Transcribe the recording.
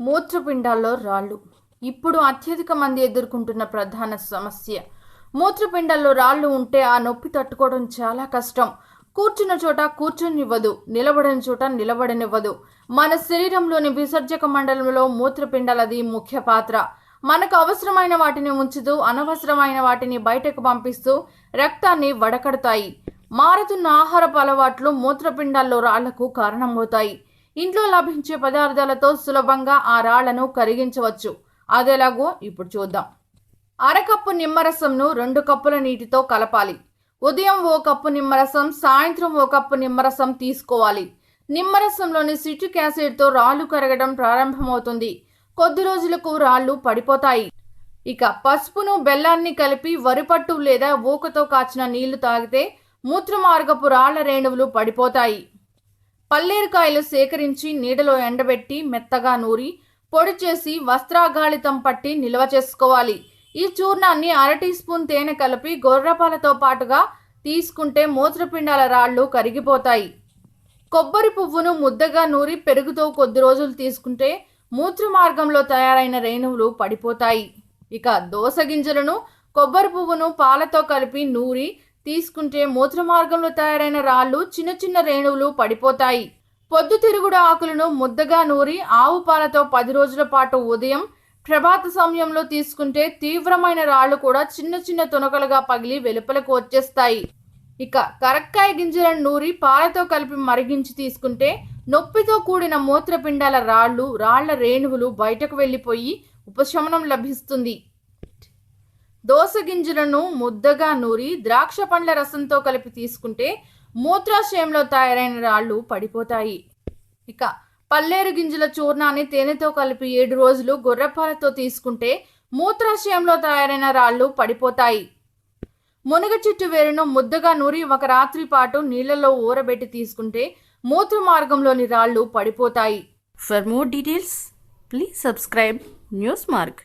మూత్రపిండాల్లో రాళ్ళు. ఇప్పుడు అత్యధిక మంది ఎదుర్కొంటున్న ప్రధాన సమస్య. మూత్రపిండాల్లో రాళ్ళు ఉంటే ఆ నొప్పి తట్టుకోవడం చాలా కష్టం. కూర్చున్న చోట కూర్చునివ్వదు నిలబడని చోట నిలబడనివ్వదు. మన శరీరంలోని విసర్జక మండలంలో మూత్రపిండాలది ముఖ్య పాత్ర. మనకు అవసరమైన వాటిని ఉంచుతూ అనవసరమైన వాటిని బయటకు పంపిస్తూ రక్తాన్ని వడకడతాయి. మారుతున్న ఆహారపు అలవాట్లు మూత్రపిండాల్లో రాళ్ళకు కారణమవుతాయి. ఇంట్లో లభించే పదార్థాలతో సులభంగా ఆ రాళ్ళను కరిగించవచ్చు. అదెలాగో ఇప్పుడు చూద్దాం. అరకప్పు నిమ్మరసంను రెండు కప్పుల నీటితో కలపాలి. ఉదయం ఓ కప్పు నిమ్మరసం సాయంత్రం ఓ కప్పు నిమ్మరసం తీసుకోవాలి. నిమ్మరసంలోని సిట్రిక్ యాసిడ్తో రాళ్ళు కరగడం ప్రారంభమవుతుంది. కొద్ది రోజులకు రాళ్ళు పడిపోతాయి. ఇక పసుపును బెల్లాన్ని కలిపి వరిపట్టు లేదా ఊకతో కాచిన నీళ్ళు తాగితే మూత్రమార్గపు రాళ్ళ రేణువులు పడిపోతాయి. పల్లేరుకాయలు సేకరించి నీడలో ఎండబెట్టి మెత్తగా నూరి పొడి చేసి వస్త్రాగాళితం పట్టి నిల్వ చేసుకోవాలి. ఈ చూర్ణాన్ని అర టీ స్పూన్ తేనె కలిపి గొర్రెపాలతో పాటుగా తీసుకుంటే మూత్రపిండాల రాళ్ళు కరిగిపోతాయి. కొబ్బరి పువ్వును ముద్దగా నూరి పెరుగుతో కొద్ది రోజులు తీసుకుంటే మూత్ర మార్గంలో తయారైన రేణువులు పడిపోతాయి. ఇక దోస గింజలను కొబ్బరి పువ్వును పాలతో కలిపి నూరి తీసుకుంటే మూత్ర మార్గంలో తయారైన రాళ్ళు చిన్న చిన్న రేణువులు పడిపోతాయి. పొద్దుతిరుగుడు ఆకులను ముద్దగా నూరి ఆవు పాలతో పది రోజుల పాటు ఉదయం ప్రభాత సమయంలో తీసుకుంటే తీవ్రమైన రాళ్ళు కూడా చిన్న చిన్న తునకలుగా పగిలి వెలుపలకు వచ్చేస్తాయి. ఇక కరక్కాయ గింజలను నూరి పాలతో కలిపి మరిగించి తీసుకుంటే నొప్పితో కూడిన మూత్రపిండాల రాళ్ళు రాళ్ళ రేణువులు బయటకు వెళ్ళిపోయి ఉపశమనం లభిస్తుంది. దోస గింజలను ముద్దగా నూరి ద్రాక్ష పండ్ల రసంతో కలిపి తీసుకుంటే మూత్రాశయంలో తయారైన రాళ్ళు పడిపోతాయి. ఇక పల్లేరు గింజల చూర్ణాన్ని తేనెతో కలిపి ఏడు రోజులు గొర్రెపాలతో తీసుకుంటే మూత్రాశయంలో తయారైన రాళ్ళు పడిపోతాయి. మునగ చెట్టు వేరును ముద్దగా నూరి ఒక రాత్రి పాటు నీళ్ళలో ఊరబెట్టి తీసుకుంటే మూత్ర మార్గంలోని రాళ్ళు పడిపోతాయి. For more details please subscribe news mark